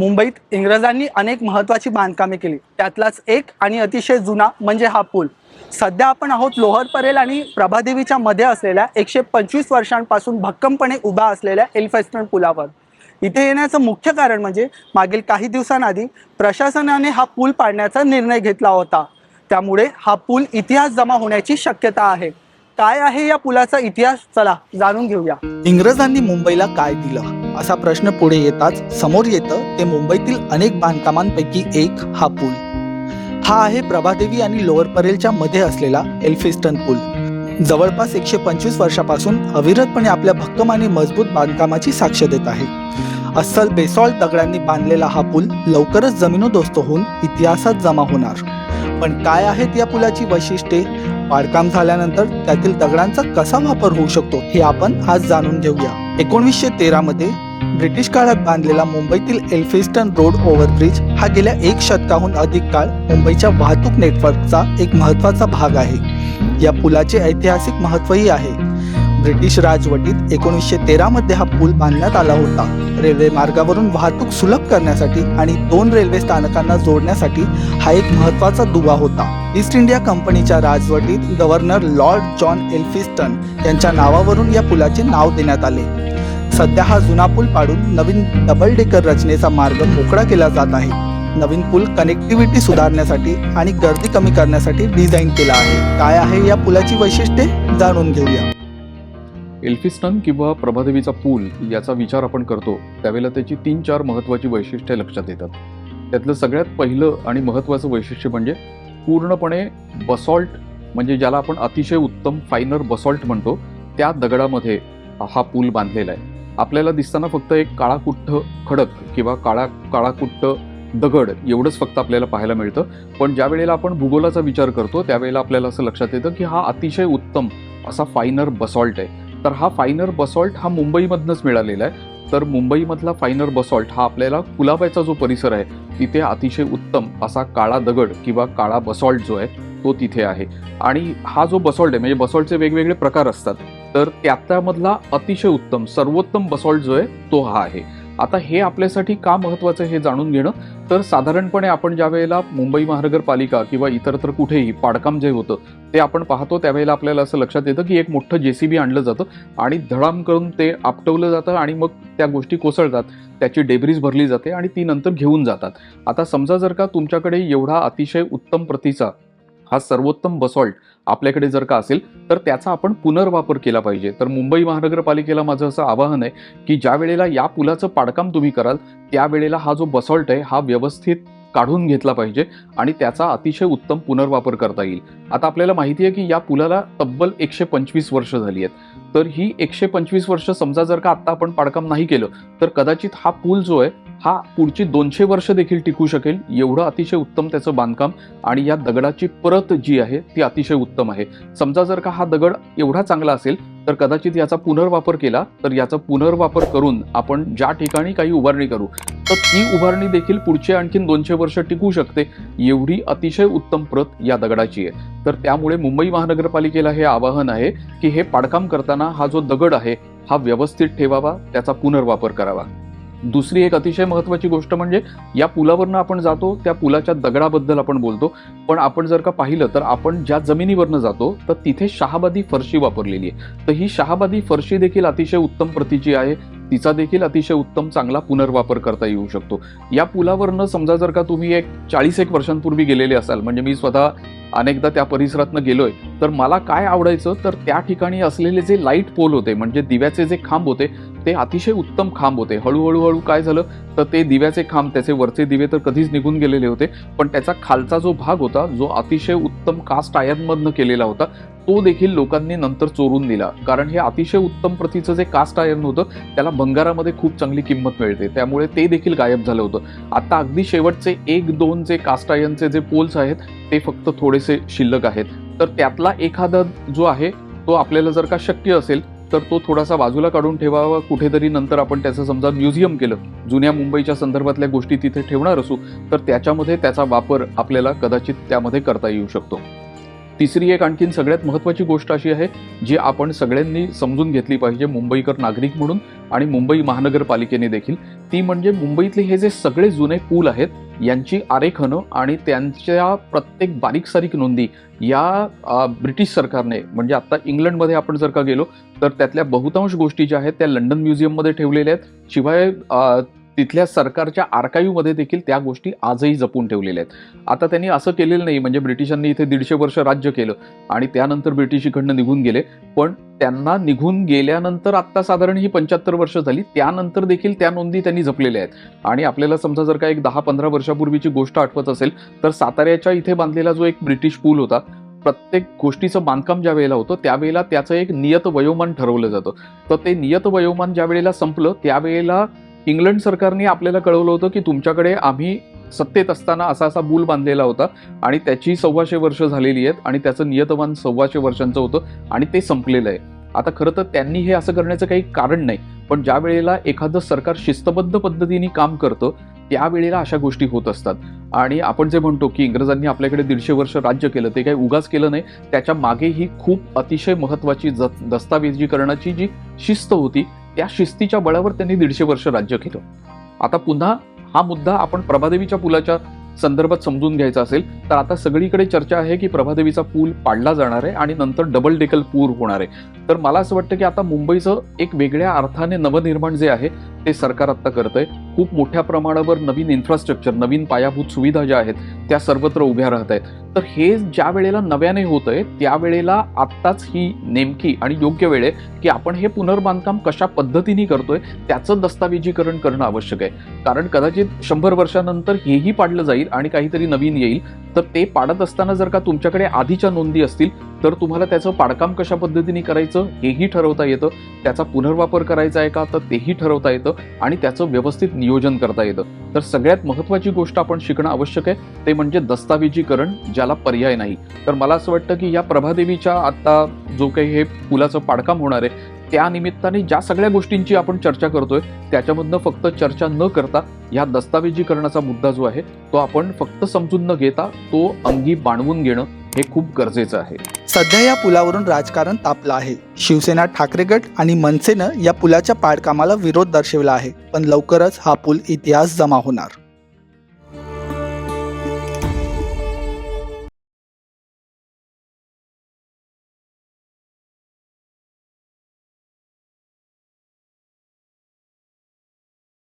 मुंबईत इंग्रजांनी अनेक महत्त्वाची बांधकामे केली. त्यातलाच एक आणि अतिशय जुना म्हणजे हा पूल. सध्या आपण आहोत लोहर परेल आणि प्रभादेवीच्या मध्ये असलेल्या एकशे पंचवीस वर्षांपासून भक्कमपणे उभा असलेल्या एल्फेस्टन पुलावर. इथे येण्याचं मुख्य कारण म्हणजे मागील काही दिवसांआधी प्रशासनाने हा पूल पाडण्याचा निर्णय घेतला होता. त्यामुळे हा पूल इतिहास जमा होण्याची शक्यता आहे. काय आहे या पुलाचा इतिहास? चला जाणून घेऊया. इंग्रजांनी मुंबईला काय दिलं? असा प्रश्न पुढे येताच समोर येतं ते मुंबईतील अनेक बांधकामांपैकी एक हा पूल. हा आहे प्रभादेवी आणि लोअर परेलच्या मध्ये असलेला एल्फिस्टन पूल. जवळपास एकशे पंचवीस वर्षापासून अविरतपणे आपल्या भक्कम आणि मजबूत बांधकामाची साक्ष देत आहे. अस्सल बेसॉल्ट दगडांनी बांधलेला हा पूल लवकरच जमिनोदोस्त होऊन इतिहासात जमा होणार. पण काय आहेत या पुलाची वैशिष्ट्ये? बांधकाम झाल्यानंतर त्यातील दगडांचा कसा वापर होऊ शकतो हे आपण आज जाणून घेऊया. एकोणीसशे तेरा मध्ये ब्रिटिश काळात बांधलेला मुंबईतील एल्फिस्टन रोड ओव्हरब्रिज हा गेल्या एक शतकाहून अधिक काळ मुंबईच्या वाहतूक नेटवर्कचा एक महत्त्वाचा भाग आहे. या पुलाचे ऐतिहासिक महत्त्वही आहे. ब्रिटिश राजवटीत एकोणीसशे तेरामध्ये हा पूल बांधण्यात आला होता. रेल्वे मार्गावरून वाहतूक सुलभ करण्यासाठी आणि दोन रेल्वे स्थानकांना जोडण्यासाठी हा एक महत्त्वाचा दुवा होता. ईस्ट इंडिया कंपनीच्या राजवटीत गव्हर्नर लॉर्ड जॉन एल्फिस्टन यांच्या नावावरून या पुलाचे नाव देण्यात आले. सध्या हा जुना पूल पाडून नवीन डबल डेकर रचनेचा मार्ग मोकळा केला जात आहे. नवीन पूल कनेक्टिव्हिटी सुधारण्यासाठी आणि गर्दी कमी करण्यासाठी डिझाईन केला आहे. काय आहे या पुलाची वैशिष्ट्ये? जाणून घेऊया. एल्फिस्टन किंवा प्रभादेवीचा पूल याचा विचार आपण करतो त्यावेळेला त्याची तीन चार महत्त्वाची वैशिष्ट्ये लक्षात येतात. त्यातलं सगळ्यात पहिलं आणि महत्त्वाचं वैशिष्ट्य म्हणजे पूर्णपणे बसॉल्ट म्हणजे ज्याला आपण अतिशय उत्तम फायनर बसॉल्ट म्हणतो त्या दगडामध्ये हा पूल बांधलेला आहे. आपल्याला दिसताना फक्त एक काळाकुट्ट खडक किंवा काळा काळाकुट्ट दगड एवढंच फक्त आपल्याला पाहायला मिळतं. पण ज्या वेळेला आपण भूगोलाचा विचार करतो त्यावेळेला आपल्याला असं लक्षात येतं की हा अतिशय उत्तम असा फायनर बसॉल्ट आहे. तर हा फायनर बसॉल्ट हा मुंबईमधनंच मिळालेला आहे. तर मुंबईमधला फायनर बसॉल्ट हा आपल्याला कुलाब्याचा जो परिसर आहे तिथे अतिशय उत्तम असा काळा दगड किंवा काळा बसॉल्ट जो आहे तो तिथे आहे. आणि हा जो बसॉल्ट आहे म्हणजे बसॉल्टचे वेगवेगळे प्रकार असतात. तर त्यामधला अतिशय उत्तम सर्वोत्तम बसॉल्ट जो आहे तो हा आहे. आता हे आपल्यासाठी का महत्त्वाचं हे जाणून घेणं? तर साधारणपणे आपण ज्या वेळेला मुंबई महानगरपालिका किंवा इतरत्र कुठेही पाडकाम जे होतं ते आपण पाहतो त्यावेळेला आपल्याला असं लक्षात येतं की एक मोठं जे सी बी आणलं जातं आणि धडाम करून ते आपटवलं जातं आणि मग त्या गोष्टी कोसळतात त्याची डेब्रीज भरली जाते आणि ती नंतर घेऊन जातात. आता समजा जर का तुमच्याकडे एवढा अतिशय उत्तम प्रतीचा हा सर्वोत्तम बसॉल्ट आपल्याकडे जर का असेल तर त्याचा आपण पुनर्वापर केला पाहिजे. तर मुंबई महानगरपालिकेला माझं असं आवाहन आहे की ज्या वेळेला या पुलाचं पाडकाम तुम्ही कराल त्यावेळेला हा जो बसॉल्ट आहे हा व्यवस्थित काढून घेतला पाहिजे आणि त्याचा अतिशय उत्तम पुनर्वापर करता येईल. आता आपल्याला माहिती आहे की या पुलाला तब्बल एकशे पंचवीस वर्ष झाली आहेत. तर ही एकशे पंचवीस वर्ष समजा जर का आत्ता आपण पाडकाम नाही केलं तर कदाचित हा पूल जो आहे हा पुढची दोनशे वर्ष देखील टिकू शकेल. एवढं अतिशय उत्तम त्याचं बांधकाम आणि या दगडाची परत जी आहे ती अतिशय उत्तम आहे. समजा जर का हा दगड एवढा चांगला असेल तर कदाचित याचा पुनर्वापर केला तर याचा पुनर्वापर करून आपण ज्या ठिकाणी काही उभारणी करू तर ती उभारणी देखील पुढचे आणखीन दोनशे वर्ष टिकू शकते. एवढी अतिशय उत्तम प्रत या दगडाची आहे. तर त्यामुळे मुंबई महानगरपालिकेला हे आवाहन आहे की हे पाडकाम करताना हा जो दगड आहे हा व्यवस्थित ठेवावा त्याचा पुनर्वापर करावा. दुसरी एक अतिशय महत्त्वाची गोष्ट म्हणजे या पुलावरनं आपण जातो त्या पुलाच्या दगडाबद्दल आपण बोलतो. पण आपण जर का पाहिलं तर आपण ज्या जमिनीवरनं जातो तर तिथे शहाबादी फरशी वापरलेली आहे. तर ही शहाबादी फरशी देखील अतिशय उत्तम प्रतीची आहे. तिचा देखील अतिशय उत्तम चांगला पुनर्वापर करता येऊ शकतो. या पुलावरनं समजा जर का तुम्ही एक चाळीस एक वर्षांपूर्वी गेलेले असाल म्हणजे मी स्वतः अनेकदा त्या परिसरातनं गेलोय तर मला काय आवडायचं? तर त्या ठिकाणी असलेले जे लाइट पोल होते म्हणजे दिव्याचे जे खांब होते ते अतिशय उत्तम खांब होते. हळूहळू हळू काय झालं? तर ते दिव्याचे खांब त्याचे वरचे दिवे तर कधीच निघून गेलेले होते पण त्याचा खालचा जो भाग होता जो अतिशय उत्तम कास्ट आयर्नमधनं केलेला होता तो देखील लोकांनी नंतर चोरून दिला. कारण हे अतिशय उत्तम प्रतीचं जे कास्ट आयर्न होतं त्याला भंगारामध्ये खूप चांगली किंमत मिळते. त्यामुळे ते देखील गायब झालं होतं. आता अगदी शेवटचे एक दोन जे कास्ट आयर्नचे जे पोल्स आहेत ते फक्त थोडेसे शिल्लक आहेत. तर त्यातला एखादा जो आहे तो आपल्याला जर का शक्य असेल तर तो थोडासा बाजूला काढून ठेवावा. कुठेतरी नंतर आपण त्याचं समजा म्युझियम केलं जुन्या मुंबईच्या संदर्भातल्या गोष्टी तिथे ठेवणार असू तर त्याच्यामध्ये त्याचा वापर आपल्याला कदाचित त्यामध्ये करता येऊ शकतो. तिसरी एक आणखीन सगळ्यात महत्त्वाची गोष्ट अशी आहे जी आपण सगळ्यांनी समजून घेतली पाहिजे मुंबईकर नागरिक म्हणून आणि मुंबई महानगरपालिकेने देखील. ती म्हणजे मुंबईतले हे जे सगळे जुने पूल आहेत यांची आरेखनं आणि त्यांच्या प्रत्येक बारीक सारीक नोंदी या ब्रिटिश सरकारने म्हणजे आत्ता इंग्लंडमध्ये आपण जर का गेलो तर त्यातल्या बहुतांश गोष्टी ज्या आहेत त्या लंडन म्युझियममध्ये ठेवलेल्या आहेत. शिवाय तिथल्या सरकारच्या आर्काईव्हमध्ये देखील त्या गोष्टी आजही जपून ठेवलेल्या आहेत. आता त्यांनी असं केलेलं नाही म्हणजे ब्रिटिशांनी इथे दीडशे वर्ष राज्य केलं आणि त्यानंतर ब्रिटिश इकडनं निघून गेले. पण त्यांना निघून गेल्यानंतर आत्ता साधारण ही पंच्याहत्तर वर्ष झाली त्यानंतर देखील त्या नोंदी त्यांनी जपलेल्या आहेत. आणि आपल्याला समजा जर का एक दहा पंधरा वर्षापूर्वीची गोष्ट आठवत असेल तर साताऱ्याच्या इथे बांधलेला जो एक ब्रिटिश पूल होता प्रत्येक गोष्टीचं बांधकाम ज्या वेळेला होतं त्यावेळेला त्याचं एक नियत वयोमान ठरवलं जातं. तर ते नियत वयोमान ज्या वेळेला संपलं त्यावेळेला इंग्लंड सरकारने आपल्याला कळवलं होतं की तुमच्याकडे आम्ही सत्तेत असताना असा असा पूल बांधलेला होता आणि त्याची सव्वाशे वर्ष झालेली आहेत आणि त्याचं नियतमान सव्वाशे वर्षांचं होतं आणि ते संपलेलं आहे. आता खरं तर त्यांनी हे असं करण्याचं काही कारण नाही पण ज्या वेळेला एखादं सरकार शिस्तबद्ध पद्धतीने काम करतं त्यावेळेला अशा गोष्टी होत असतात. आणि आपण जे म्हणतो की इंग्रजांनी आपल्याकडे दीडशे वर्ष राज्य केलं ते काही उगाच केलं नाही त्याच्यामागे ही खूप अतिशय महत्त्वाची ज दस्तावेजीकरणाची जी शिस्त होती त्या शिस्तीच्या बळावर त्यांनी दीडशे वर्ष राज्य केलं. आता पुन्हा हा मुद्दा आपण प्रभादेवीच्या पुलाच्या संदर्भात समजून घ्यायचा असेल तर आता सगळीकडे चर्चा आहे की प्रभादेवीचा पूल पाडला जाणार आहे आणि नंतर डबल डेकल पूर होणार आहे. तर मला असं वाटतं की आता मुंबईचं एक वेगळ्या अर्थाने नवनिर्माण जे आहे ते सरकार आत्ता करतंय. खूप मोठ्या प्रमाणावर नवीन इन्फ्रास्ट्रक्चर नवीन पायाभूत सुविधा ज्या आहेत त्या सर्वत्र उभ्या राहत आहेत. तर हे ज्या वेळेला नव्याने होतंय त्यावेळेला आत्ताच ही नेमकी आणि योग्य वेळ आहे की आपण हे पुनर्बांधकाम कशा पद्धतीने करतोय त्याचं दस्तावेजीकरण करणं आवश्यक आहे. कारण कदाचित शंभर वर्षानंतर हेही पाडलं जाईल आणि काहीतरी नवीन येईल तर ते पाडत असताना जर का तुमच्याकडे आधीच्या नोंदी असतील तर तुम्हाला त्याचं पाडकाम कशा पद्धतीने करायचं हेही ठरवता येतं. त्याचा पुनर्वापर करायचा आहे का तर तेही ठरवता येतं आणि त्याचं व्यवस्थित नियोजन करता येतं. तर सगळ्यात महत्त्वाची गोष्ट आपण शिकणं आवश्यक आहे ते म्हणजे दस्तावेजीकरण ज्याला पर्याय नाही. तर मला असं वाटतं की या प्रभादेवीच्या आत्ता जो काही हे पुलाचं पाडकाम होणार आहे त्या निमित्ताने ज्या सगळ्या गोष्टींची आपण चर्चा करतोय त्याच्यामधनं फक्त चर्चा न करता ह्या दस्तावेजीकरणाचा मुद्दा जो आहे तो आपण फक्त समजून न घेता तो अंगी बाणवून घेणं हे खूप गरजेचं आहे. सध्या या पुलावरून राजकारण तापलं आहे. शिवसेना ठाकरे गट आणि मनसेनं या पुलाच्या पाडकामाला विरोध दर्शवला आहे. पण लवकरच हा पूल इतिहास जमा होणार.